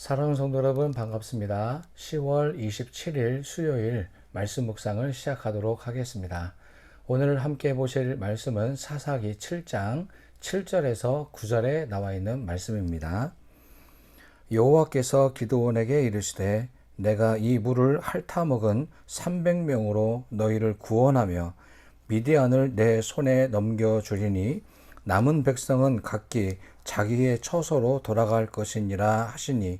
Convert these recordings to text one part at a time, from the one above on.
사랑하는 성도 여러분 반갑습니다. 10월 27일 수요일 말씀 묵상을 시작하도록 하겠습니다. 오늘 함께 보실 말씀은 사사기 7장 7절에서 9절에 나와 있는 말씀입니다. 여호와께서 기드온에게 이르시되 내가 이 물을 핥아 먹은 300명으로 너희를 구원하며 미디안을 내 손에 넘겨 주리니 남은 백성은 각기 자기의 처소로 돌아갈 것이니라 하시니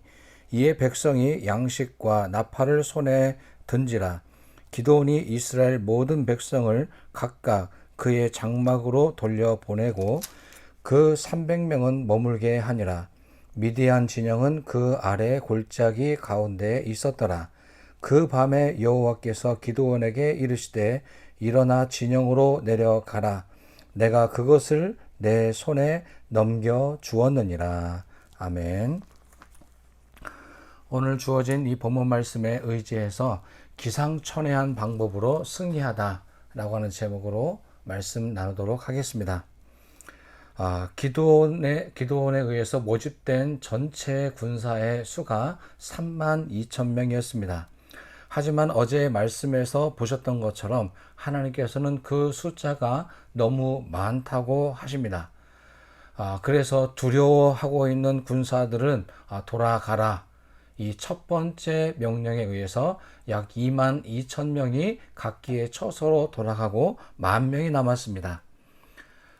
이에 백성이 양식과 나팔을 손에 든지라. 기도온이 이스라엘 모든 백성을 각각 그의 장막으로 돌려 보내고 그 300명은 머물게 하니라. 미디안 진영은 그 아래 골짜기 가운데 있었더라. 그 밤에 여호와께서 기도원에게 이르시되 일어나 진영으로 내려가라. 내가 그것을 내 손에 넘겨 주었느니라. 아멘. 오늘 주어진 이 본문 말씀에 의지해서 기상천외한 방법으로 승리하다라고 하는 제목으로 말씀 나누도록 하겠습니다. 아, 기도원에, 기도원에 의해서 모집된 전체 군사의 수가 3만 2천 명이었습니다. 하지만 어제 말씀에서 보셨던 것처럼 하나님께서는 그 숫자가 너무 많다고 하십니다. 아, 그래서 두려워하고 있는 군사들은 아, 돌아가라. 이 첫 번째 명령에 의해서 약 2만 2천 명이 각기의 처소로 돌아가고 만 명이 남았습니다.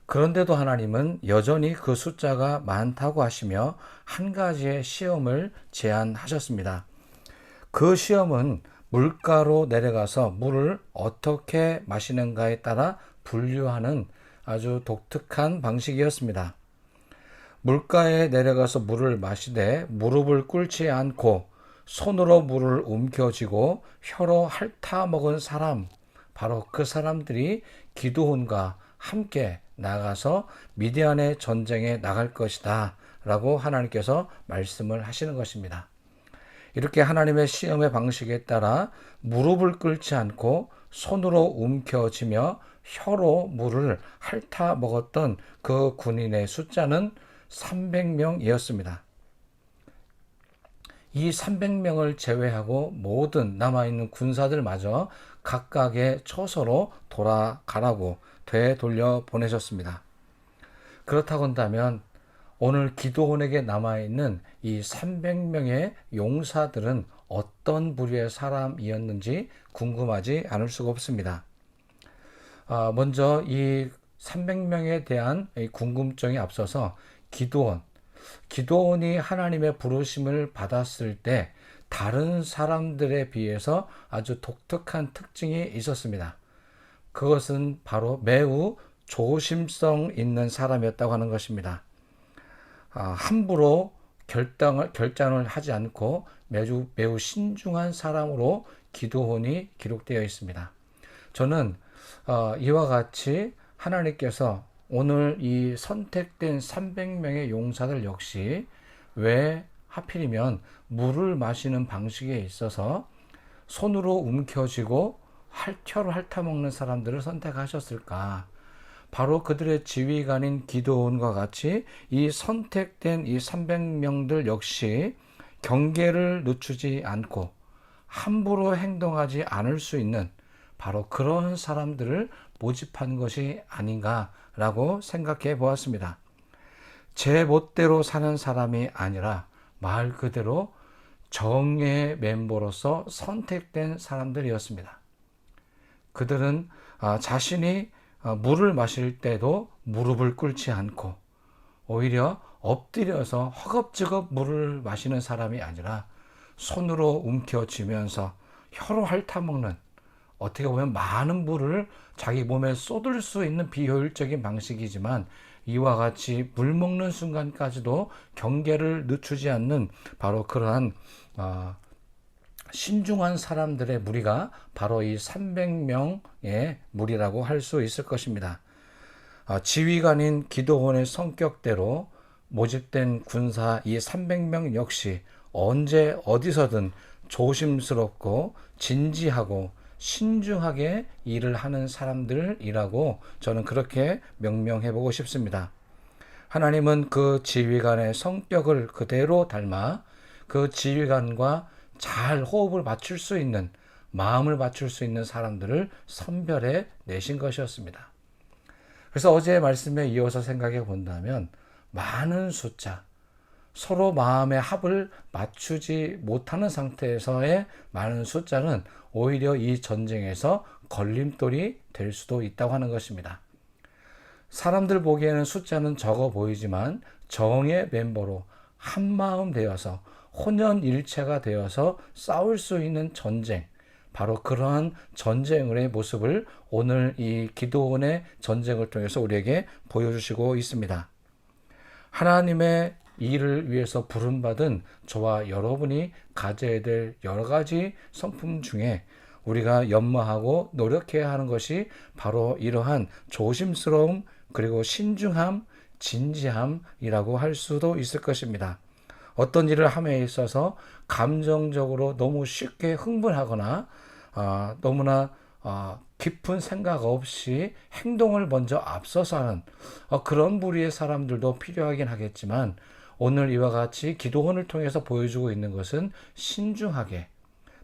그런데도 하나님은 여전히 그 숫자가 많다고 하시며 한 가지의 시험을 제안하셨습니다. 그 시험은 물가로 내려가서 물을 어떻게 마시는가에 따라 분류하는 아주 독특한 방식이었습니다. 물가에 내려가서 물을 마시되 무릎을 꿇지 않고 손으로 물을 움켜쥐고 혀로 핥아 먹은 사람, 바로 그 사람들이 기도원과 함께 나가서 미디안의 전쟁에 나갈 것이다. 라고 하나님께서 말씀을 하시는 것입니다. 이렇게 하나님의 시험의 방식에 따라 무릎을 꿇지 않고 손으로 움켜쥐며 혀로 물을 핥아 먹었던 그 군인의 숫자는 300명이었습니다. 이 300명을 제외하고 모든 남아있는 군사들마저 각각의 처소로 돌아가라고 되돌려 보내셨습니다. 그렇다고 한다면 오늘 기도원에게 남아있는 이 300명의 용사들은 어떤 부류의 사람이었는지 궁금하지 않을 수가 없습니다. 아, 먼저 이 300명에 대한 궁금증이 앞서서 기도원, 기도원이 하나님의 부르심을 받았을 때 다른 사람들에 비해서 아주 독특한 특징이 있었습니다. 그것은 바로 매우 조심성 있는 사람이었다고 하는 것입니다. 아, 함부로 결단을, 결단을 하지 않고 매우, 매우 신중한 사람으로 기도혼이 기록되어 있습니다. 저는 어, 이와 같이 하나님께서 오늘 이 선택된 300명의 용사들 역시 왜 하필이면 물을 마시는 방식에 있어서 손으로 움켜쥐고 핥혀로 핥아먹는 사람들을 선택하셨을까? 바로 그들의 지휘관인 기도원과 같이 이 선택된 이 300명들 역시 경계를 늦추지 않고 함부로 행동하지 않을 수 있는 바로 그런 사람들을 모집한 것이 아닌가라고 생각해 보았습니다. 제 멋대로 사는 사람이 아니라 말 그대로 정의 멤버로서 선택된 사람들이었습니다. 그들은 아, 자신이 어, 물을 마실 때도 무릎을 꿇지 않고 오히려 엎드려서 허겁지겁 물을 마시는 사람이 아니라 손으로 움켜쥐면서 혀로 핥아먹는 어떻게 보면 많은 물을 자기 몸에 쏟을 수 있는 비효율적인 방식이지만 이와 같이 물 먹는 순간까지도 경계를 늦추지 않는 바로 그러한 어, 신중한 사람들의 무리가 바로 이 300명의 무리라고 할 수 있을 것입니다. 아, 지휘관인 기도원의 성격대로 모집된 군사 이 300명 역시 언제 어디서든 조심스럽고 진지하고 신중하게 일을 하는 사람들이라고 저는 그렇게 명명해 보고 싶습니다. 하나님은 그 지휘관의 성격을 그대로 닮아 그 지휘관과 잘 호흡을 맞출 수 있는 마음을 맞출 수 있는 사람들을 선별해 내신 것이었습니다. 그래서 어제의 말씀에 이어서 생각해 본다면 많은 숫자, 서로 마음의 합을 맞추지 못하는 상태에서의 많은 숫자는 오히려 이 전쟁에서 걸림돌이 될 수도 있다고 하는 것입니다. 사람들 보기에는 숫자는 적어 보이지만 정의 멤버로 한마음 되어서 혼연일체가 되어서 싸울 수 있는 전쟁, 바로 그러한 전쟁의 모습을 오늘 이 기도원의 전쟁을 통해서 우리에게 보여주시고 있습니다. 하나님의 일을 위해서 부름받은 저와 여러분이 가져야 될 여러 가지 성품 중에 우리가 연마하고 노력해야 하는 것이 바로 이러한 조심스러움 그리고 신중함, 진지함이라고 할 수도 있을 것입니다. 어떤 일을 함에 있어서 감정적으로 너무 쉽게 흥분하거나 어, 너무나 어, 깊은 생각 없이 행동을 먼저 앞서서 하는 어, 그런 부류의 사람들도 필요하긴 하겠지만 오늘 이와 같이 기도원을 통해서 보여주고 있는 것은 신중하게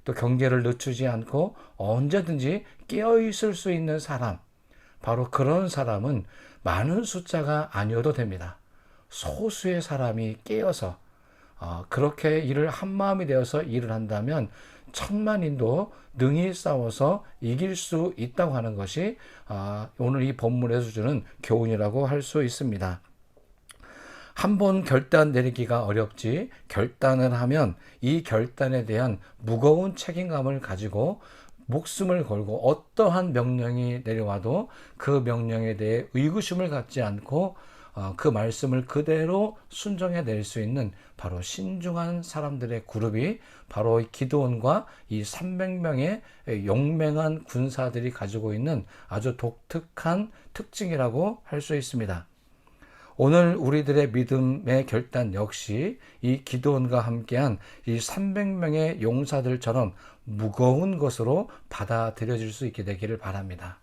또 경계를 늦추지 않고 언제든지 깨어 있을 수 있는 사람 바로 그런 사람은 많은 숫자가 아니어도 됩니다. 소수의 사람이 깨어서 어, 그렇게 일을 한 마음이 되어서 일을 한다면 천만인도 능히 싸워서 이길 수 있다고 하는 것이 어, 오늘 이 본문에서 주는 교훈이라고 할 수 있습니다. 한 번 결단 내리기가 어렵지 결단을 하면 이 결단에 대한 무거운 책임감을 가지고 목숨을 걸고 어떠한 명령이 내려와도 그 명령에 대해 의구심을 갖지 않고 어, 그 말씀을 그대로 순종해 낼 수 있는 바로 신중한 사람들의 그룹이 바로 기도원과 이 300명의 용맹한 군사들이 가지고 있는 아주 독특한 특징이라고 할 수 있습니다. 오늘 우리들의 믿음의 결단 역시 이 기도원과 함께한 이 300명의 용사들처럼 무거운 것으로 받아들여질 수 있게 되기를 바랍니다.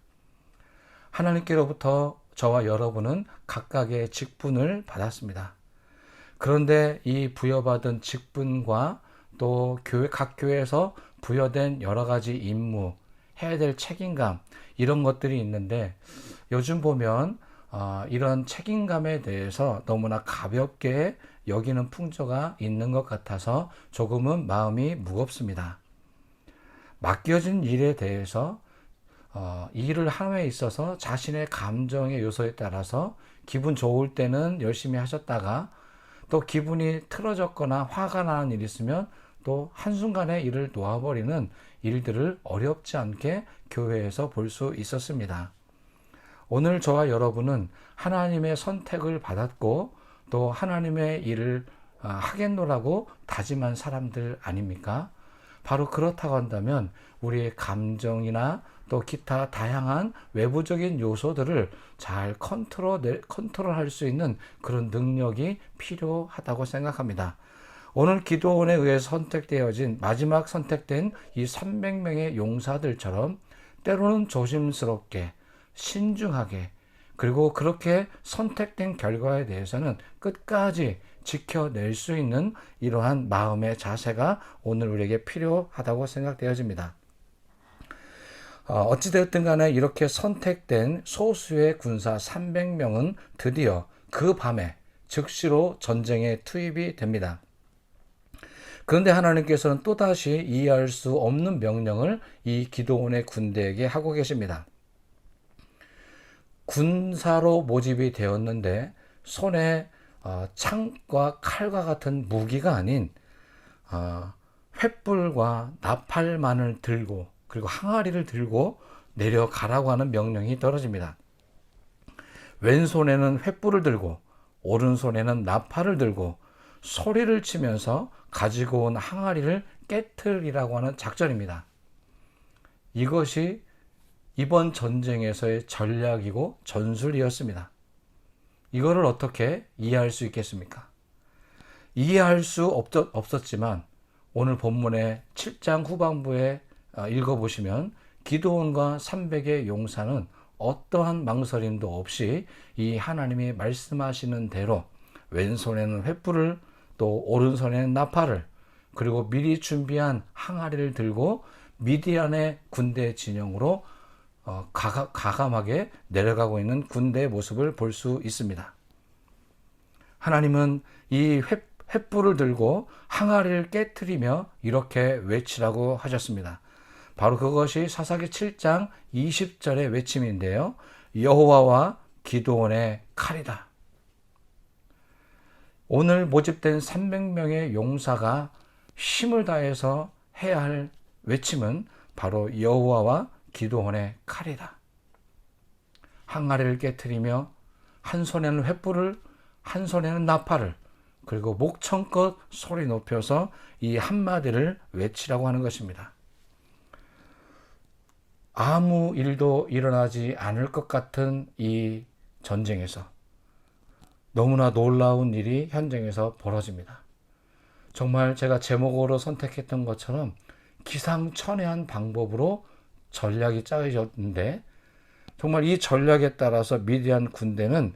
하나님께로부터 저와 여러분은 각각의 직분을 받았습니다. 그런데 이 부여받은 직분과 또 교회, 각 교회에서 부여된 여러 가지 임무, 해야 될 책임감, 이런 것들이 있는데 요즘 보면 어, 이런 책임감에 대해서 너무나 가볍게 여기는 풍조가 있는 것 같아서 조금은 마음이 무겁습니다. 맡겨진 일에 대해서 어, 일을 함에 있어서 자신의 감정의 요소에 따라서 기분 좋을 때는 열심히 하셨다가 또 기분이 틀어졌거나 화가 나는 일이 있으면 또 한순간에 일을 놓아버리는 일들을 어렵지 않게 교회에서 볼 수 있었습니다. 오늘 저와 여러분은 하나님의 선택을 받았고 또 하나님의 일을 아, 하겠노라고 다짐한 사람들 아닙니까? 바로 그렇다고 한다면 우리의 감정이나 또 기타 다양한 외부적인 요소들을 잘 컨트롤, 컨트롤할 수 있는 그런 능력이 필요하다고 생각합니다. 오늘 기도원에 의해 선택되어진 마지막 선택된 이 300명의 용사들처럼 때로는 조심스럽게 신중하게 그리고 그렇게 선택된 결과에 대해서는 끝까지 지켜낼 수 있는 이러한 마음의 자세가 오늘 우리에게 필요하다고 생각되어집니다. 어, 어찌되었든 간에 이렇게 선택된 소수의 군사 300명은 드디어 그 밤에 즉시로 전쟁에 투입이 됩니다. 그런데 하나님께서는 또다시 이해할 수 없는 명령을 이 기도원의 군대에게 하고 계십니다. 군사로 모집이 되었는데 손에 어, 창과 칼과 같은 무기가 아닌 어, 횃불과 나팔만을 들고 그리고 항아리를 들고 내려가라고 하는 명령이 떨어집니다. 왼손에는 횃불을 들고 오른손에는 나팔을 들고 소리를 치면서 가지고 온 항아리를 깨트리라고 하는 작전입니다. 이것이 이번 전쟁에서의 전략이고 전술이었습니다. 이거를 어떻게 이해할 수 있겠습니까? 이해할 수 없었 지만 오늘 본문의 7장 후반부에 아, 읽어보시면 기도원과 300의 용사는 어떠한 망설임도 없이 이 하나님이 말씀하시는 대로 왼손에는 횃불을 또 오른손에는 나팔을 그리고 미리 준비한 항아리를 들고 미디안의 군대 진영으로 어, 가가, 가감하게 내려가고 있는 군대의 모습을 볼 수 있습니다. 하나님은 이 횃, 횃불을 들고 항아리를 깨뜨리며 이렇게 외치라고 하셨습니다. 바로 그것이 사사기 7장 20절의 외침인데요. 여호와와 기도원의 칼이다. 오늘 모집된 300명의 용사가 힘을 다해서 해야 할 외침은 바로 여호와와 기도원의 칼이다. 항아리를 깨뜨리며 한 손에는 횃불을 한 손에는 나팔을 그리고 목청껏 소리 높여서 이 한마디를 외치라고 하는 것입니다. 아무 일도 일어나지 않을 것 같은 이 전쟁에서 너무나 놀라운 일이 현장에서 벌어집니다. 정말 제가 제목으로 선택했던 것처럼 기상천외한 방법으로 전략이 짜여졌는데 정말 이 전략에 따라서 미디안 군대는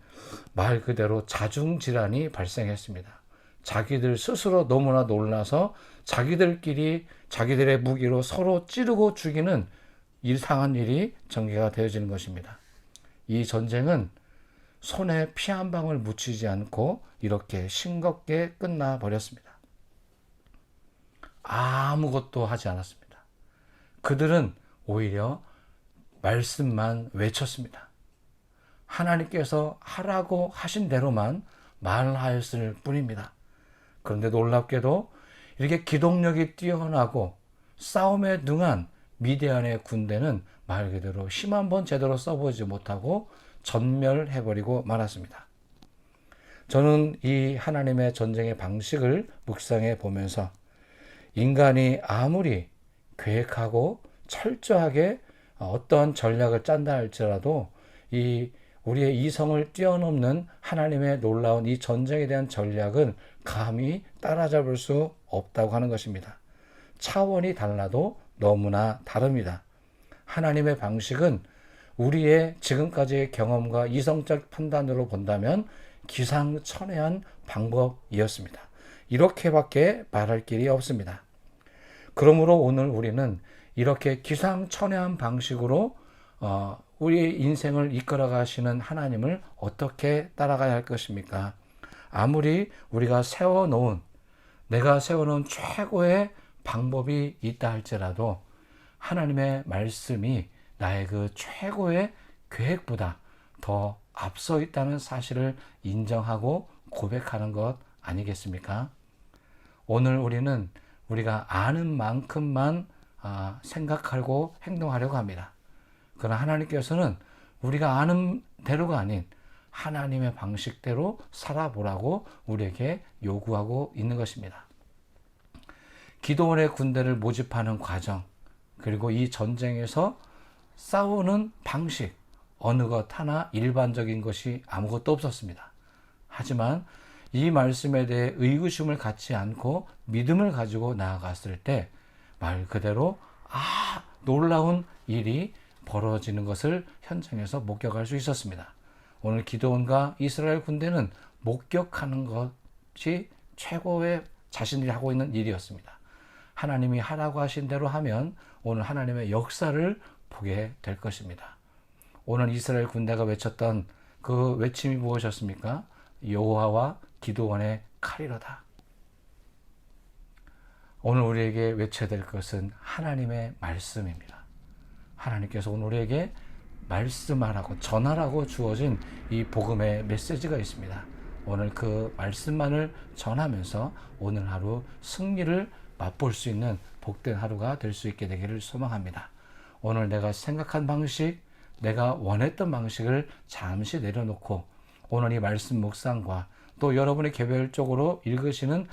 말 그대로 자중질환이 발생했습니다. 자기들 스스로 너무나 놀라서 자기들끼리 자기들의 무기로 서로 찌르고 죽이는 이상한 일이 전개가 되어지는 것입니다. 이 전쟁은 손에 피 한 방울 묻히지 않고 이렇게 싱겁게 끝나 버렸습니다. 아무것도 하지 않았습니다. 그들은 오히려 말씀만 외쳤습니다. 하나님께서 하라고 하신 대로만 말하였을 뿐입니다. 그런데 놀랍게도 이렇게 기동력이 뛰어나고 싸움에 능한 미디안의 군대는 말 그대로 힘 한 번 제대로 써보지 못하고 전멸해버리고 말았습니다. 저는 이 하나님의 전쟁의 방식을 묵상해 보면서 인간이 아무리 계획하고 철저하게 어떤 전략을 짠다 할지라도 이 우리의 이성을 뛰어넘는 하나님의 놀라운 이 전쟁에 대한 전략은 감히 따라잡을 수 없다고 하는 것입니다. 차원이 달라도 너무나 다릅니다. 하나님의 방식은 우리의 지금까지의 경험과 이성적 판단으로 본다면 기상천외한 방법이었습니다. 이렇게밖에 말할 길이 없습니다. 그러므로 오늘 우리는 이렇게 기상천외한 방식으로 어, 우리 인생을 이끌어 가시는 하나님을 어떻게 따라가야 할 것입니까? 아무리 우리가 세워놓은 내가 세워놓은 최고의 방법이 있다 할지라도 하나님의 말씀이 나의 그 최고의 계획보다 더 앞서 있다는 사실을 인정하고 고백하는 것 아니겠습니까? 오늘 우리는 우리가 아는 만큼만 아, 생각하고 행동하려고 합니다. 그러나 하나님께서는 우리가 아는 대로가 아닌 하나님의 방식대로 살아보라고 우리에게 요구하고 있는 것입니다. 기도원의 군대를 모집하는 과정, 그리고 이 전쟁에서 싸우는 방식, 어느 것 하나 일반적인 것이 아무것도 없었습니다. 하지만 이 말씀에 대해 의구심을 갖지 않고 믿음을 가지고 나아갔을 때 말 그대로 아, 놀라운 일이 벌어지는 것을 현장에서 목격할 수 있었습니다. 오늘 기도원과 이스라엘 군대는 목격하는 것이 최고의 자신들이 하고 있는 일이었습니다. 하나님이 하라고 하신 대로 하면 오늘 하나님의 역사를 보게 될 것입니다. 오늘 이스라엘 군대가 외쳤던 그 외침이 무엇이었습니까? 여호와와 기도원의 칼이로다. 오늘 우리에게 외쳐야 될 것은 하나님의 말씀입니다. 하나님께서 오늘 우리에게 말씀하라고 전하라고 주어진 이 복음의 메시지가 있습니다. 오늘 그 말씀만을 전하면서 오늘 하루 승리를 맛볼 수 있는 복된 하루가 될 수 있게 되기를 소망합니다. 오늘 내가 생각한 방식, 내가 원했던 방식을 잠시 내려놓고 오늘 이 말씀 묵상과 또 여러분이 개별적으로 읽으시는 어,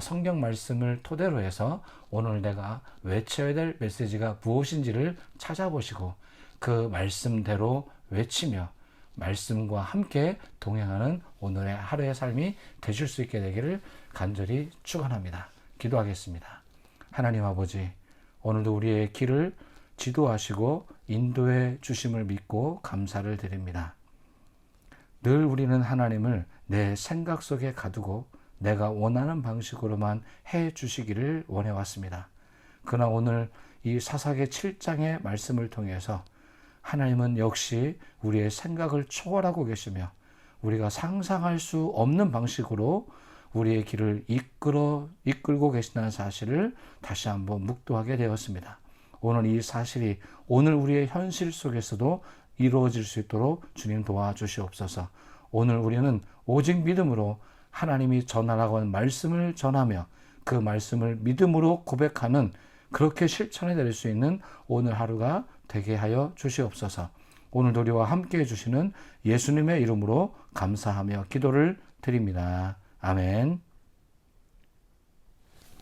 성경 말씀을 토대로 해서 오늘 내가 외쳐야 될 메시지가 무엇인지를 찾아보시고 그 말씀대로 외치며 말씀과 함께 동행하는 오늘의 하루의 삶이 되실 수 있게 되기를 간절히 축원합니다. 기도하겠습니다. 하나님 아버지, 오늘도 우리의 길을 지도하시고 인도해 주심을 믿고 감사를 드립니다. 늘 우리는 하나님을 내 생각 속에 가두고 내가 원하는 방식으로만 해 주시기를 원해 왔습니다. 그러나 오늘 이 사사기 7장의 말씀을 통해서 하나님은 역시 우리의 생각을 초월하고 계시며 우리가 상상할 수 없는 방식으로 우리의 길을 이끌어 이끌고 계신다는 사실을 다시 한번 묵도하게 되었습니다. 오늘 이 사실이 오늘 우리의 현실 속에서도 이루어질 수 있도록 주님 도와주시옵소서. 오늘 우리는 오직 믿음으로 하나님이 전하라고 하는 말씀을 전하며 그 말씀을 믿음으로 고백하는 그렇게 실천해 내릴 수 있는 오늘 하루가 되게 하여 주시옵소서. 오늘도 우리와 함께 해주시는 예수님의 이름으로 감사하며 기도를 드립니다. 아멘.